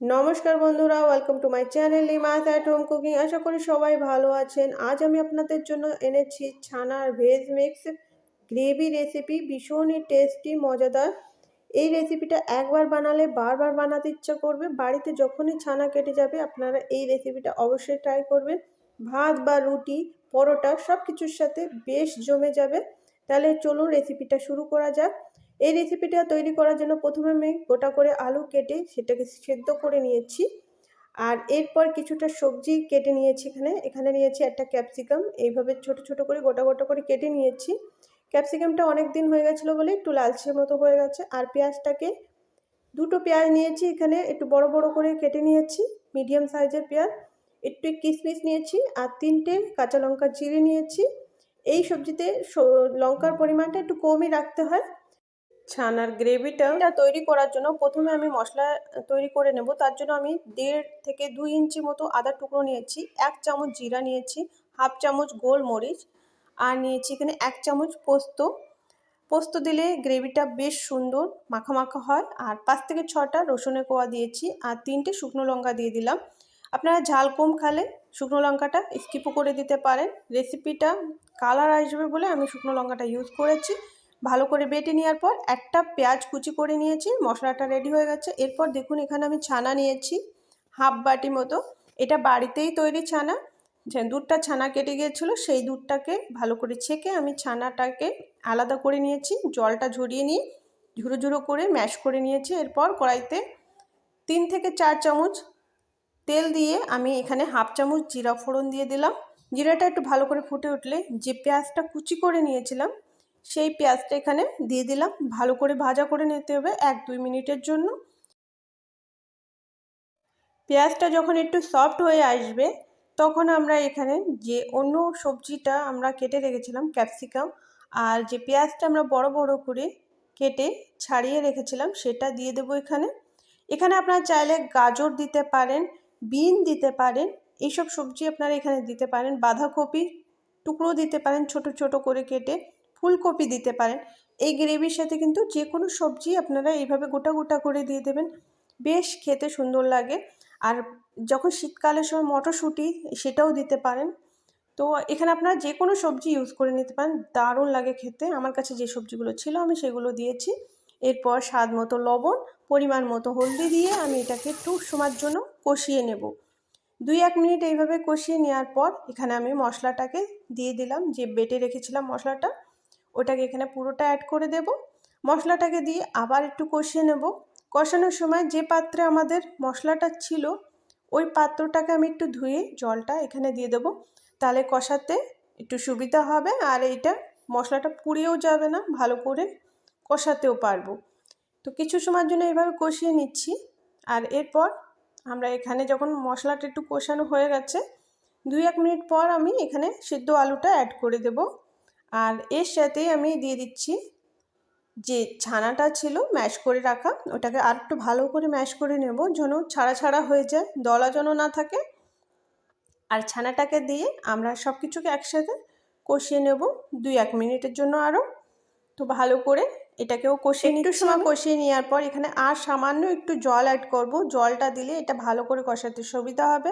নমস্কার বন্ধুরা welcome to my channel Lima's at home cooking আশা করি সবাই ভালো আছেন। আজ আমি আপনাদের জন্য এনেছি ছানার ভেজ মিক্স গ্রেভি রেসিপি ভীষণই টেস্টি মজাদার। এই রেসিপিটা একবার বানালে, বারবার বানাতে ইচ্ছা করবে। বাড়িতে যখনই ছানা কেটে যাবে, আপনারা এই রেসিপিটা অবশ্যই ট্রাই করবেন। ভাত বা রুটি, পরোটা সব কিছুর সাথে বেশ জমে যাবে। তাহলে চলুন রেসিপিটা শুরু করা যাক। এই রেসিপিটা তৈরি করার জন্য প্রথমে আমি গোটা করে আলু কেটে সেটাকে সেদ্ধ করে নিয়েছি। আর এরপর কিছুটা সবজি কেটে নিয়েছি এখানে। এখানে নিয়েছি একটা ক্যাপসিকাম এইভাবে ছোট ছোট করে গোটা গোটা করে কেটে নিয়েছি। ক্যাপসিকামটা অনেক দিন হয়ে গেছিল বলে একটু লালচে মতো হয়ে গেছে। আর পেঁয়াজটাকে দুটো পেঁয়াজ নিয়েছি এখানে। একটু বড় বড় করে কেটে নিয়েছি। মিডিয়াম সাইজের পেঁয়াজ। একটু কিশমিশ নিয়েছি। আর তিনটে কাঁচা লঙ্কা চিড়ে নিয়েছি। এই সবজিতে লঙ্কার পরিমাণটা একটু কমই রাখতে হয়। ছানার গ্রেভিটা তৈরি করার জন্য প্রথমে আমি মশলা তৈরি করে নেব। তার জন্য আমি দেড় থেকে দুই ইঞ্চি মতো আদা টুকরো নিয়েছি, এক চামচ জিরা নিয়েছি, হাফ চামচ গোলমরিচ, আর নিয়েছি এখানে এক চামচ পোস্ত। পোস্ত দিলে গ্রেভিটা বেশ সুন্দর মাখা মাখা হয়। আর পাঁচ থেকে ছটা রসুনের কোয়া দিয়েছি, আর তিনটে শুকনো লঙ্কা দিয়ে দিলাম। আপনারা ঝাল কম খালে শুকনো লঙ্কাটা স্কিপও করে দিতে পারেন। রেসিপিটা কালার আসবে বলে আমি শুকনো লঙ্কাটা ইউজ করেছি। ভালো করে বেটে নেওয়ার পর একটা পেঁয়াজ কুচি করে নিয়েছি, মশলাটা রেডি হয়ে গেছে। এরপর দেখুন এখানে আমি ছানা নিয়েছি, হাফ বাটি মতো। এটা বাড়িতেই তৈরি ছানা, যে দুধটা ছানা কেটে গিয়েছিল সেই দুধটাকে ভালো করে ছেঁকে আমি ছানাটাকে আলাদা করে নিয়েছি, জলটা ঝরিয়ে নিয়ে ঝুরো ঝুরো করে ম্যাশ করে নিয়েছি। এরপর কড়াইতে তিন থেকে চার চামচ তেল দিয়ে আমি এখানে হাফ চামচ জিরা ফোড়ন দিয়ে দিলাম। জিরাটা একটু ভালো করে ফুটে উঠলে যে পেঁয়াজটা কুচি করে নিয়েছিলাম সেই পেঁয়াজটা এখানে দিয়ে দিলাম। ভালো করে ভাজা করে নিতে হবে এক দুই মিনিটের জন্য। পেঁয়াজটা যখন একটু সফট হয়ে আসবে, তখন আমরা এখানে যে অন্য সবজিটা আমরা কেটে রেখেছিলাম ক্যাপসিকাম আর যে পেঁয়াজটা আমরা বড় বড় করে কেটে ছাড়িয়ে রেখেছিলাম, সেটা দিয়ে দেবো এখানে। এখানে আপনারা চাইলে গাজর দিতে পারেন, বিন দিতে পারেন এইসব সবজি আপনারা এখানে দিতে পারেন বাঁধাকপি টুকরো দিতে পারেন ছোট ছোট করে কেটে। ফুলকপি দিতে পারেন। এই গ্রেভির সাথে কিন্তু যে কোনো সবজি আপনারা এইভাবে গোটা গোটা করে দিয়ে দেবেন। বেশ খেতে সুন্দর লাগে। আর যখন শীতকালের সময় মটরশুঁটি সেটাও দিতে পারেন। তো এখানে আপনারা যে কোনো সবজি ইউজ করে নিতে পারেন। দারুণ লাগে খেতে। আমার কাছে যে সবজিগুলো ছিল আমি সেগুলো দিয়েছি। এরপর স্বাদ মতো লবণ, পরিমাণ মতো হলদি দিয়ে আমি এটাকে একটু সময়ের জন্য কষিয়ে নেব। দুই এক মিনিট এইভাবে কষিয়ে নেওয়ার পর এখানে আমি মশলাটাকে দিয়ে দিলাম। যে বেটে রেখেছিলাম মশলাটা ওটাকে এখানে পুরোটা অ্যাড করে দেব। মশলাটাকে দিয়ে আবার একটু কষিয়ে নেব। কষানোর সময় যে পাত্রে আমাদের মশলাটা ছিল, ওই পাত্রটাকে আমি একটু ধুয়ে জলটা এখানে দিয়ে দেবো। তাহলে কষাতে একটু সুবিধা হবে আর এইটা মশলাটা পুড়িয়েও যাবে না, ভালো করে কষাতেও পারব। তো কিছু সময়ের জন্য এইভাবে কষিয়ে নিচ্ছি। আর এরপর আমরা এখানে যখন মশলাটা একটু কষানো হয়ে গেছে, দুই এক মিনিট পর আমি এখানে সিদ্ধ আলুটা অ্যাড করে দেবো। আর এর সাথে আমি দিয়ে দিচ্ছি যে ছানাটা ছিল ম্যাশ করে রাখা ওটাকে আর একটু ভালো করে ম্যাশ করে নেব যেন ছাড়া ছাড়া হয়ে যায় দলা যেন না থাকে। আর ছানাটাকে দিয়ে আমরা সব কিছুকে একসাথে কষিয়ে নেব দুই এক মিনিটের জন্য আরও তো ভালো করে এটাকেও কষিয়ে একটু সময় কষিয়ে নেওয়ার পর এখানে আর সামান্য একটু জল অ্যাড করব। জলটা দিলে এটা ভালো করে কষাতে সুবিধা হবে।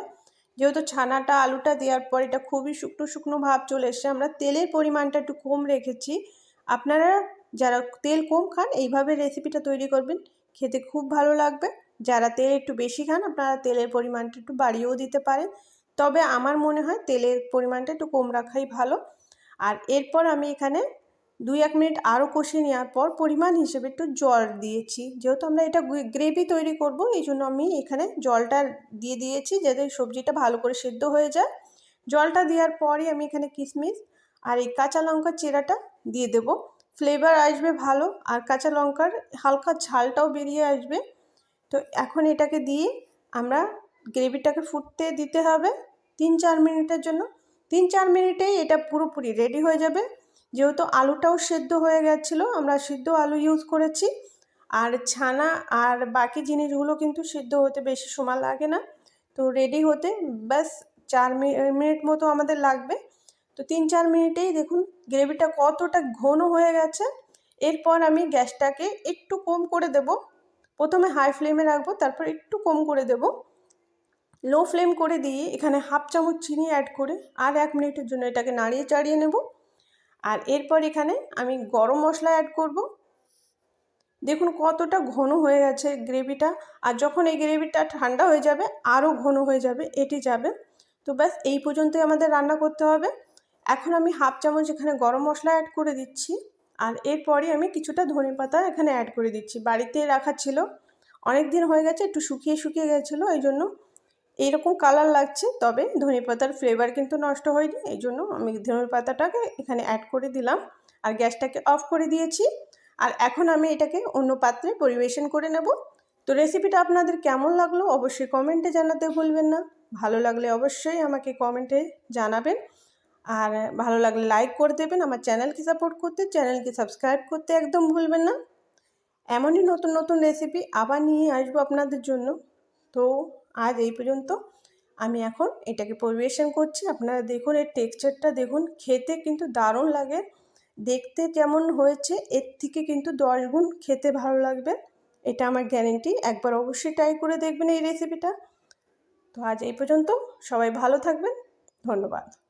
যেহেতু ছানাটা, আলুটা দেওয়ার পর এটা খুবই শুকনো শুকনো ভাব চলে এসছে, আমরা তেলের পরিমাণটা একটু কম রেখেছি। আপনারা যারা তেল কম খান, এইভাবে রেসিপিটা তৈরি করবেন, খেতে খুব ভালো লাগবে। যারা তেল একটু বেশি খান, আপনারা তেলের পরিমাণটা একটু বাড়িয়েও দিতে পারেন। তবে আমার মনে হয় তেলের পরিমাণটা একটু কম রাখাই ভালো। আর এরপর আমি এখানে দুই এক মিনিট আরও কষিয়ে নেওয়ার পর পরিমাণ হিসেবে একটু জল দিয়েছি। যেহেতু আমরা এটা গ্রেভি তৈরি করব, এই জন্য আমি এখানে জলটা দিয়ে দিয়েছি যাতে সবজিটা ভালো করে সেদ্ধ হয়ে যায়। জলটা দেওয়ার পরই আমি এখানে কিশমিশ আর এই কাঁচা লঙ্কার চেরাটা দিয়ে দেব। ফ্লেভার আসবে ভালো আর কাঁচা লঙ্কার হালকা ঝালটাও বেরিয়ে আসবে। তো এখন এটাকে দিয়ে আমরা গ্রেভিটাকে ফুটতে দিতে হবে তিন চার মিনিটের জন্য। তিন চার মিনিটেই এটা পুরোপুরি রেডি হয়ে যাবে। যেহেতু আলুটাও সেদ্ধ হয়ে গেছিল, আমরা সিদ্ধ আলু ইউজ করেছি। আর ছানা আর বাকি জিনিসগুলো কিন্তু সিদ্ধ হতে বেশি সময় লাগে না। তো রেডি হতে ব্যাস চার মিনিট মতো আমাদের লাগবে। তো তিন চার মিনিটেই দেখুন গ্রেভিটা কতটা ঘন হয়ে গেছে। এরপর আমি গ্যাসটাকে একটু কম করে দেব। প্রথমে হাই ফ্লেমে রাখব, তারপর একটু কম করে দেব। লো ফ্লেম করে দিয়ে এখানে হাফ চামচ চিনি অ্যাড করে আর এক মিনিটের জন্য এটাকে নাড়িয়ে চাড়িয়ে নেব। আর এরপর এখানে আমি গরম মশলা অ্যাড করব। দেখুন কতটা ঘন হয়ে গেছে গ্রেভিটা। আর যখন এই গ্রেভিটা ঠান্ডা হয়ে যাবে আরও ঘন হয়ে যাবে, এটি যাবে। তো ব্যাস, এই পর্যন্তই আমাদের রান্না করতে হবে। এখন আমি হাফ চামচ এখানে গরম মশলা অ্যাড করে দিচ্ছি। আর এরপরে আমি কিছুটা ধনে পাতা এখানে অ্যাড করে দিচ্ছি। বাড়িতে রাখা ছিল। অনেক দিন হয়ে গেছে, একটু শুকিয়ে শুকিয়ে গেছিল এই জন্য এইরকম কালার লাগছে, তবে ধনে পাতার ফ্লেভার কিন্তু নষ্ট হয়নি, এই জন্য আমি ধনে পাতাটাকে এখানে অ্যাড করে দিলাম আর গ্যাসটাকে অফ করে দিয়েছি। আর এখন আমি এটাকে অন্য পাত্রে পরিবেশন করে নেব। তো রেসিপিটা আপনাদের কেমন লাগল অবশ্যই কমেন্টে জানাতে ভুলবেন না। ভালো লাগলে অবশ্যই আমাকে কমেন্টে জানাবেন। আর ভালো লাগলে লাইক করে দেবেন, আমার চ্যানেলকে সাপোর্ট করতে, চ্যানেলকে সাবস্ক্রাইব করতে একদম ভুলবেন না। এমনই নতুন নতুন রেসিপি আবার নিয়ে আসব আপনাদের জন্য। তো আজ এই পর্যন্ত। আমি এখন এটাকে পরিবেশন করছি। আপনারা দেখুন, এর টেক্সচারটা দেখুন। খেতে কিন্তু দারুণ লাগে। দেখতে যেমন হয়েছে, এর থেকে কিন্তু দশ গুণ খেতে ভালো লাগবে। এটা আমার গ্যারেন্টি একবার অবশ্যই ট্রাই করে দেখবেন এই রেসিপিটা তো আজ এই পর্যন্ত। সবাই ভালো থাকবেন। ধন্যবাদ।